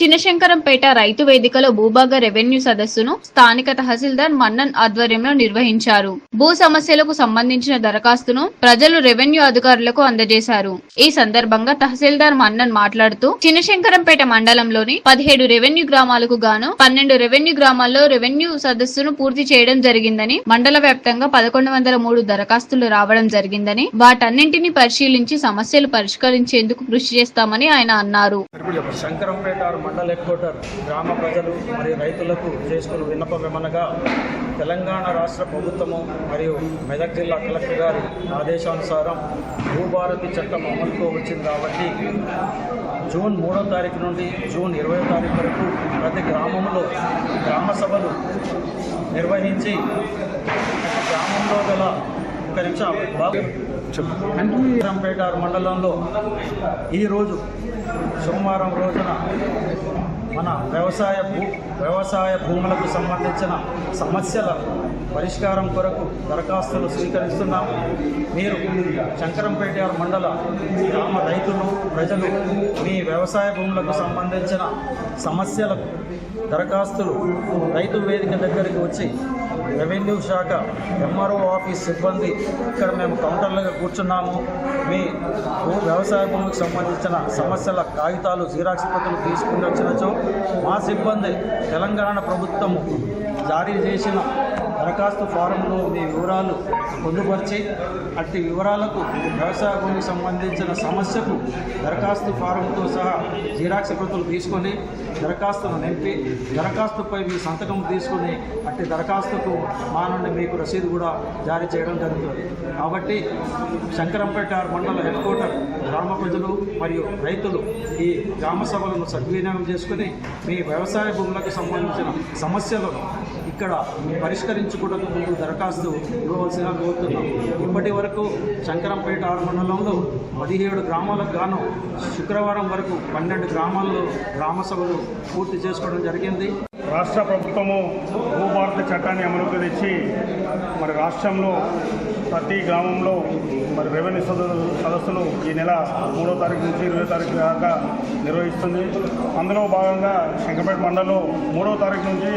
చిన్నశంకరంపేట రైతు వేదికలో భూభాగ రెవెన్యూ సదస్సును స్థానిక తహసీల్దార్ మన్నన్ ఆధ్వర్యంలో నిర్వహించారు. భూ సమస్యలకు సంబంధించిన దరఖాస్తును ప్రజలు రెవెన్యూ అధికారులకు అందజేశారు. ఈ సందర్భంగా తహసీల్దార్ మన్నన్ మాట్లాడుతూ చిన్నశంకరంపేట మండలంలోని పదిహేడు రెవెన్యూ గ్రామాలకు గాను పన్నెండు రెవెన్యూ గ్రామాల్లో రెవెన్యూ సదస్సును పూర్తి చేయడం జరిగిందని మండల వ్యాప్తంగా పదకొండు వందల మూడు దరఖాస్తులు రావడం జరిగిందని వాటన్నింటినీ పరిశీలించి సమస్యలు పరిష్కరించేందుకు కృషి చేస్తామని ఆయన అన్నారు. మండల హెడ్ క్వార్టర్ గ్రామ ప్రజలు మరియు రైతులకు చేసుకున్న విన్నపం ఏమనగా తెలంగాణ రాష్ట్ర ప్రభుత్వము మరియు మెదక్ జిల్లా కలెక్టర్ గారి ఆదేశానుసారం భూభారతి చట్టం అమలుకు వచ్చింది కాబట్టి జూన్ మూడో తారీఖు నుండి జూన్ ఇరవై తారీఖు వరకు ప్రతి గ్రామంలో గ్రామ సభలు నిర్వహించి గ్రామంలో గల ఒక నిమిషం బాబు శంకరంపేట మండలంలో ఈరోజు సోమవారం రోజున మన వ్యవసాయ భూ వ్యవసాయ భూములకు సంబంధించిన సమస్యల పరిష్కారం కొరకు దరఖాస్తులు స్వీకరిస్తున్నాం మీరు శంకరంపేట మండల గ్రామ రైతులు ప్రజలు మీ వ్యవసాయ భూములకు సంబంధించిన సమస్యలకు దరఖాస్తులు రైతు వేదిక దగ్గరికి వచ్చి రెవెన్యూ శాఖ ఎంఆర్ఓ ఆఫీస్ సిబ్బంది ఇక్కడ మేము కౌంటర్లుగా కూర్చున్నాము. మీ వ్యవసాయ భూమికి సంబంధించిన సమస్యల కాగితాలు జిరాక్స్ ప్రతులు తీసుకుని వచ్చినచో మా సిబ్బంది తెలంగాణ ప్రభుత్వము జారీ చేసిన దరఖాస్తు ఫారంలో మీ వివరాలు పొందుపరిచి అట్టి వివరాలకు వ్యవసాయ భూమికి సంబంధించిన సమస్యకు దరఖాస్తు ఫారంతో సహా జిరాక్స్ ప్రతులు తీసుకొని దరఖాస్తును నింపి దరఖాస్తుపై మీ సంతకం తీసుకొని అట్టి దరఖాస్తుకు మా నుండి మీకు రసీదు కూడా జారీ చేయడం జరుగుతుంది. కాబట్టి శంకరంపేట మండల హెడ్ క్వార్టర్ గ్రామ ప్రజలు మరియు రైతులు ఈ గ్రామ సభలను సద్వినియోగం చేసుకుని మీ వ్యవసాయ భూములకు సంబంధించిన సమస్యలను ఇక్కడ పరిష్కరించుకోవడానికి ముందు దరఖాస్తు ఇవ్వవలసిన కోరుతున్నాం. ఇప్పటి వరకు శంకరంపేట ఆరు మండలంలో పదిహేడు గ్రామాలకు గాను శుక్రవారం వరకు పన్నెండు గ్రామాల్లో గ్రామ సభలు పూర్తి చేసుకోవడం జరిగింది. రాష్ట్ర ప్రభుత్వము భూభారత చట్టాన్ని అమలుకు తెచ్చి మరి రాష్ట్రంలో ప్రతి గ్రామంలో మరి రెవెన్యూ సదస్సు సదస్సులు ఈ నెల మూడో తారీఖు నుంచి ఇరవై తారీఖు దాకా నిర్వహిస్తుంది. అందులో భాగంగా శంకరపేట మండలంలో మూడో తారీఖు నుంచి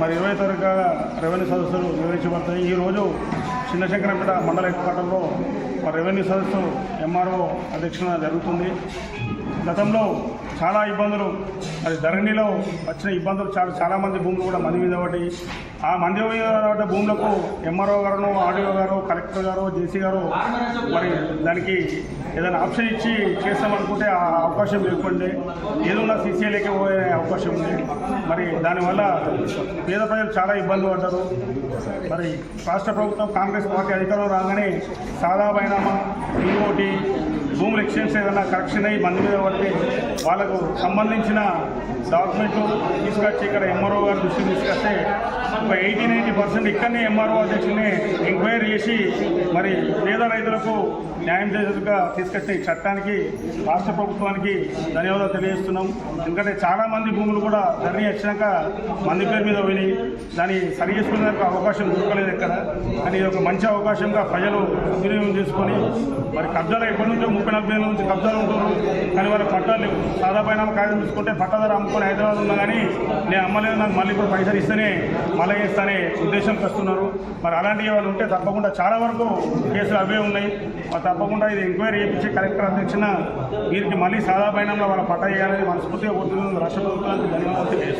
మరి ఇరవై తారీఖు దాకా రెవెన్యూ సదస్సులు నిర్వహించబడతాయి. ఈరోజు చిన్నశంకరంపేట మండల హెడ్ క్వార్టర్లో రెవెన్యూ సదస్సు ఎంఆర్ఓ అధ్యక్షణ జరుగుతుంది. గతంలో చాలా ఇబ్బందులు అది ధరణిలో వచ్చిన ఇబ్బందులు చాలా చాలామంది భూములు కూడా మంది మీద పడ్డాయి. ఆ మంది భూములకు ఎంఆర్ఓ గారు ఆర్డీఓ గారు కలెక్టర్ గారు జేసీ గారు మరి దానికి ఏదైనా ఆప్షన్ ఇచ్చి చేస్తామనుకుంటే ఆ అవకాశం లేకుండే. ఏదన్నా సీసీఏలకే పోయే అవకాశం ఉంది మరి దానివల్ల పేద ప్రజలు చాలా ఇబ్బంది పడ్డారు. మరి రాష్ట్ర ప్రభుత్వం కాంగ్రెస్ పార్టీ అధికారం రాగానే సాదా బైనామా ఇంకోటి భూములు ఎక్స్చేంజ్ ఏదైనా కరెక్షన్ అయ్యి మంది మీద పడితే వాళ్ళకు సంబంధించిన డాక్యుమెంట్లు తీసుకొచ్చి ఇక్కడ ఎంఆర్ఓ గారు దృష్టికి తీసుకొస్తే ఒక ఎయిటీ నైంటీ పర్సెంట్ ఇక్కడనే ఎంఆర్ఓ అధ్యక్షుడిని ఎంక్వైరీ చేసి మరి పేద రైతులకు న్యాయం చేసేట్టుగా తీసుకొచ్చిన ఈ చట్టానికి రాష్ట్ర ప్రభుత్వానికి ధన్యవాదాలు తెలియజేస్తున్నాం. ఎందుకంటే చాలామంది భూములు కూడా ధరణి వచ్చినాక మంది పేరు మీద పోయి దాన్ని సరి చేసుకునేందుకు అవకాశం దొరకలేదు ఎక్కడ. కానీ ఇది ఒక మంచి అవకాశంగా ప్రజలు వినియోగం చేసుకొని మరి కబ్జాలు ఎప్పటి నుంచో ముప్పై నలభై ఏళ్ళ నుంచి కబ్జాలు ఉంటారు. కానీ వాళ్ళ పట్టాలు సాదా పైన కాగితం తీసుకుంటే పట్టాదారు అమ్ముకొని హైదరాబాద్ ఉన్నా కానీ నేను అమ్మలేదు నాకు మళ్ళీ ఇప్పుడు పైసలు ఇస్తేనే మళ్ళీ ఇస్తానే ఉద్దేశంకి వస్తున్నారు మరి అలాంటివి వాళ్ళు ఉంటే తప్పకుండా చాలా వరకు కేసులు అవే ఉన్నాయి. మరి తప్పకుండా ఇది ఎంక్వైరీ చేయించి కలెక్టర్ అధ్యక్షన వీరికి మళ్ళీ సాదా పైన వాళ్ళ పట్టా చేయాలని మనస్ఫూర్తిగా కోరుతున్నాను. రాష్ట్ర ప్రభుత్వానికి ధన్యవాదాలు.